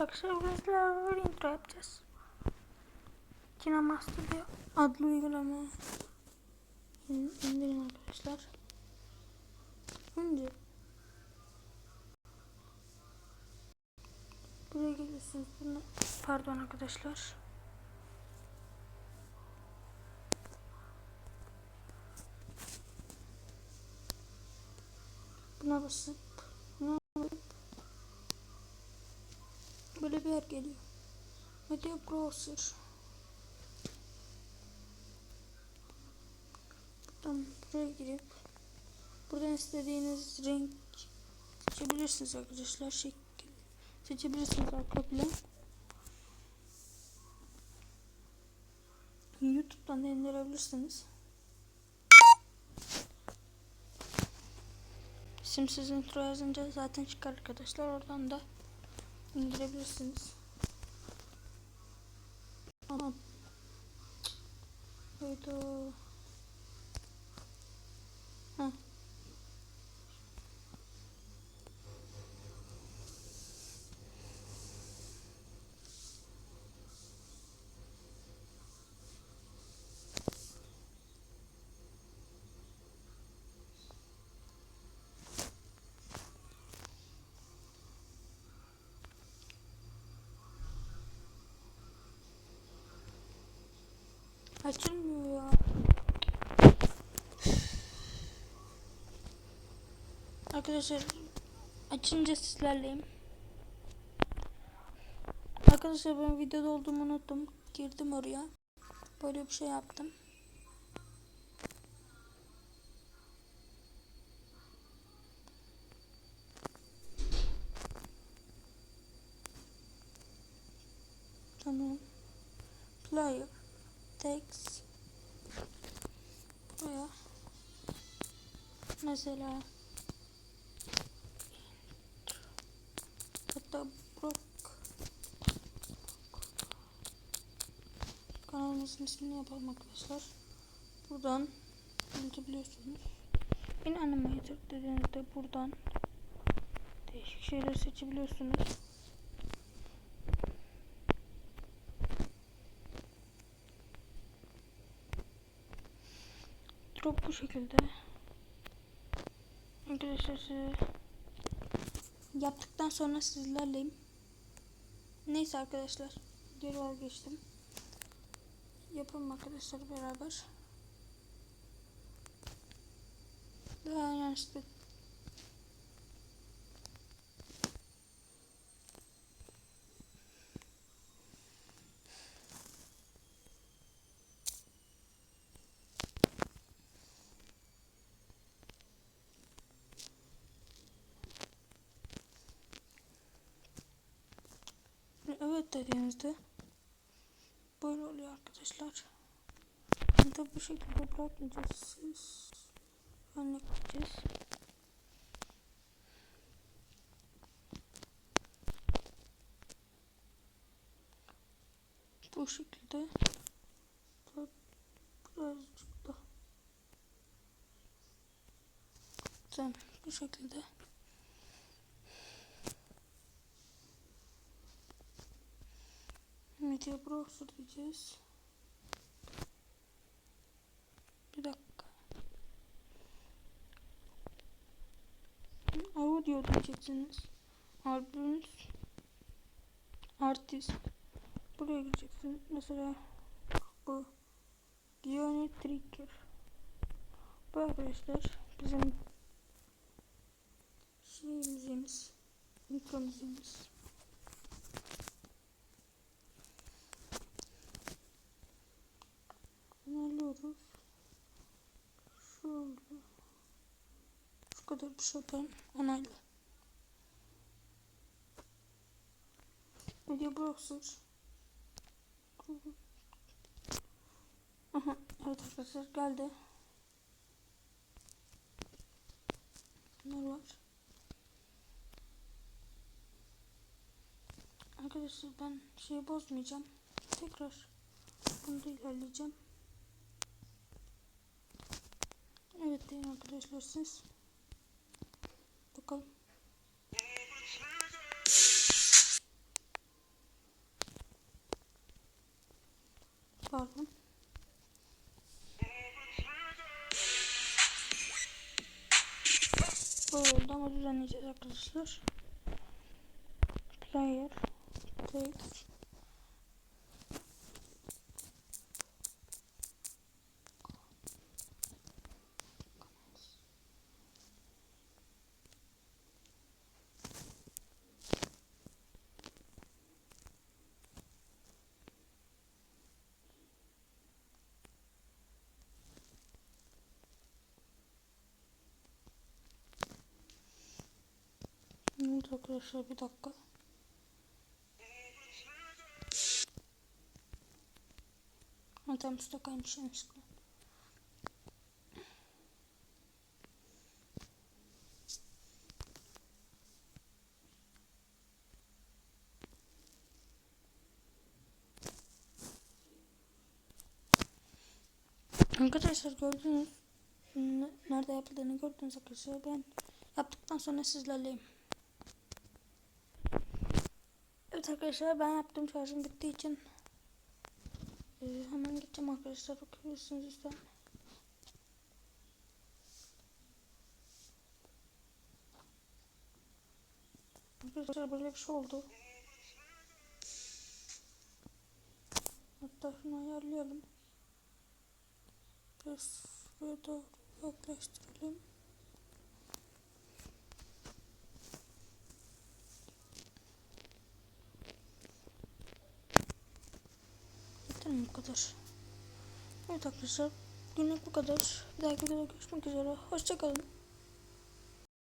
Arkadaşlar bizler intro yapacağız. KineMaster diye adlı uygulama in- indirin arkadaşlar. Önce buraya gelirsiniz. Buna, pardon arkadaşlar. Buna basıp buna basıp böyle bir yer geliyor. Media Browser. Buradan buraya girip buradan istediğiniz renk seçebilirsiniz arkadaşlar. Şekil seçebilirsiniz arka plan. YouTube'dan da indirebilirsiniz. Simsiz intro yazınca zaten çıkar arkadaşlar. Oradan da indirebilirsiniz. Ama Hayda. Açılmıyor ya. Arkadaşlar açınca sizlerleyim. Arkadaşlar ben videoda olduğumu unuttum. Girdim oraya. Böyle bir şey yaptım. Tamam. Player. Text. Buraya. Mesela. Hatta Brock. Kanalımızın ismini yapalım arkadaşlar. Buradan biliyorsunuz. In Animator dediğinizde buradan değişik şeyler seçebiliyorsunuz. Drop bu şekilde. Arkadaşlar size yaptıktan sonra sizlerleyim. Neyse arkadaşlar. Geri vazgeçtim. Yapalım arkadaşlar beraber. Daha yanlışlıkla Evet dediğinizde böyle oluyor arkadaşlar. De bu şekilde bırakmayacağız. Siz örnek vereceğiz. Bu şekilde birazcık da bu şekilde Media Browser diyeceğiz. Bir dakika. Audio diyeceksiniz. Albümümüz. Artist. Buraya gireceksiniz. Mesela bu. Gioni Trigger. Bu arkadaşlar bizim şey müziğimiz. Mikro müziğimiz. Kadar bir şey yapalım. Onayla. Video browser. Aha, evet arkadaşlar geldi. Bunlar var. Arkadaşlar ben şeyi bozmayacağım. Tekrar bunu da ilerleyeceğim. Evet deyin arkadaşlar siz. Pardon. Böyle oldu ama düzenleyeceğiz arkadaşlar. Player. Text. Evet arkadaşlar bir dakika. Ha tam üstte kaymış yanlışlıkla. Arkadaşlar gördünüz. Ne- Nerede yapıldığını gördünüz arkadaşlar. Ben yaptıktan sonra sizlerleyim. Evet arkadaşlar ben yaptım şarjım bittiği için e, hemen gideceğim arkadaşlar okuyabilirsiniz lütfen. Arkadaşlar böyle bir şey oldu. Hatta şunu ayarlayalım. Biraz buraya doğru yaklaştıralım. Mi bu kadar? Evet arkadaşlar günlük bu kadar. Bir dahaki videoda görüşmek üzere. Hoşçakalın.